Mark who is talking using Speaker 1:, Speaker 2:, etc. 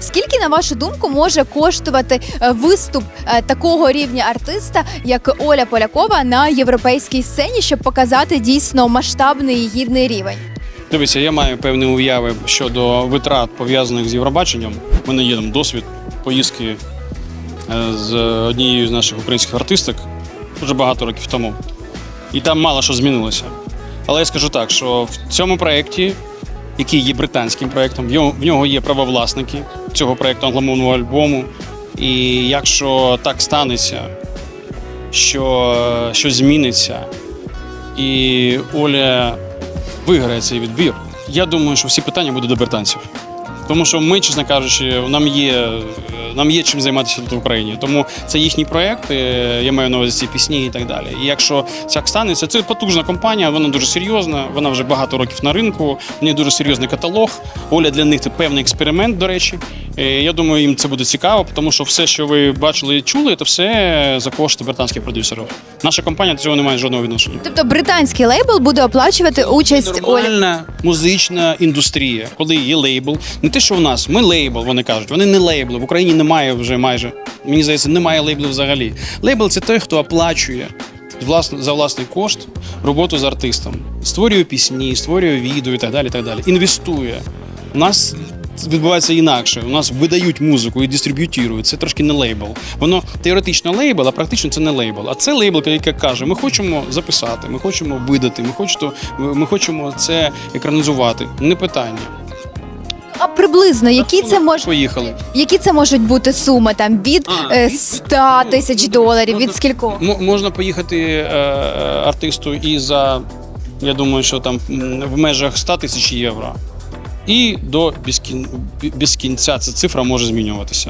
Speaker 1: Скільки, на вашу думку, може коштувати е, виступ е, такого рівня артиста, як Оля Полякова на європейській сцені, щоб показати дійсно масштабний і гідний рівень?
Speaker 2: Дивіться, я маю певні уяви щодо витрат пов'язаних з Євробаченням. У мене є там досвід поїздки е, з однією з наших українських артисток дуже багато років тому. І там мало що змінилося. Але я скажу так, що в цьому проєкті, який є британським проєктом, в нього- є правовласники цього проєкту англомовного альбому. І якщо так станеться, що щось зміниться, і Оля виграє цей відбір. Я думаю, що всі питання будуть до британців. Тому що ми, чесно кажучи, нам є, нам є чим займатися тут в Україні. Тому це їхній проєкт, е, я маю на увазі ці пісні і так далі. І якщо так станеться, це потужна компанія, вона дуже серйозна, вона вже багато років на ринку, в неї дуже серйозний каталог. Оля для них це певний експеримент, до речі. Е, Я думаю, їм це буде цікаво, тому що все, що ви бачили і чули, це все за кошти британських продюсерів. Наша компанія до цього не має жодного відношення.
Speaker 1: Тобто британський лейбл буде оплачувати участь.
Speaker 2: Нормальна музична індустрія, коли є лейбл. Не те, що в нас, ми лейбл, вони кажуть. Вони не лейбли. В Україні немає вже майже. Мені здається, немає лейблів взагалі. Лейбл це той, хто оплачує власне, за власний кошт роботу з артистом. Створює пісні, створює відео і так далі. І так далі. Інвестує. У нас відбувається інакше. У нас видають музику і дистриб'ютують. Це трошки не лейбл. Воно теоретично лейбл, а практично це не лейбл. А це лейбл, який каже: ми хочемо записати, ми хочемо видати, ми хочемо, ми хочемо це екранізувати. Не питання.
Speaker 1: А приблизно які це може
Speaker 2: Поїхали.
Speaker 1: які це можуть бути суми там від
Speaker 2: А,
Speaker 1: е, 100 тисяч доларів, від скількох?
Speaker 2: М- можна поїхати е, е, артисту і за, я думаю, що там в межах 100 тисяч євро. І до безкін... без ця цифра може змінюватися.